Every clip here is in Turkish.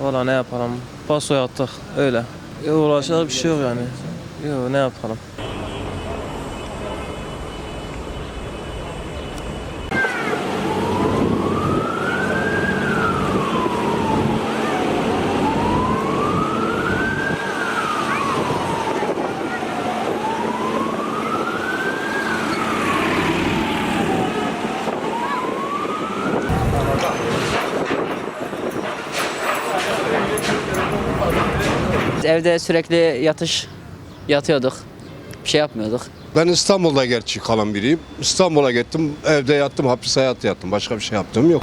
Valla ne yapalım? Paso yaptık öyle. Uğraşacak bir şey yok yani. Yok ne yapalım? Evde sürekli yatış yatıyorduk. Bir şey yapmıyorduk. Ben İstanbul'da gerçi kalan biriyim. İstanbul'a gittim, evde yattım, hapis hayatı yattım. Başka bir şey yaptığım yok.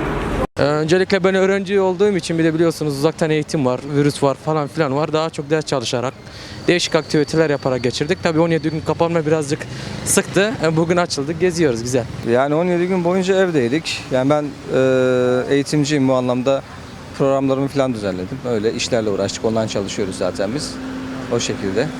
Öncelikle ben öğrenci olduğum için bir de biliyorsunuz uzaktan eğitim var, virüs var falan filan var. Daha çok ders çalışarak, değişik aktiviteler yaparak geçirdik. Tabii 17 gün kapanma birazcık sıktı. Ee, Bugün açıldık, geziyoruz güzel. Yani 17 gün boyunca evdeydik. Yani ben e, eğitimciyim bu anlamda programlarımı falan düzenledim. Öyle işlerle uğraştık. Ondan çalışıyoruz zaten biz. O şekilde.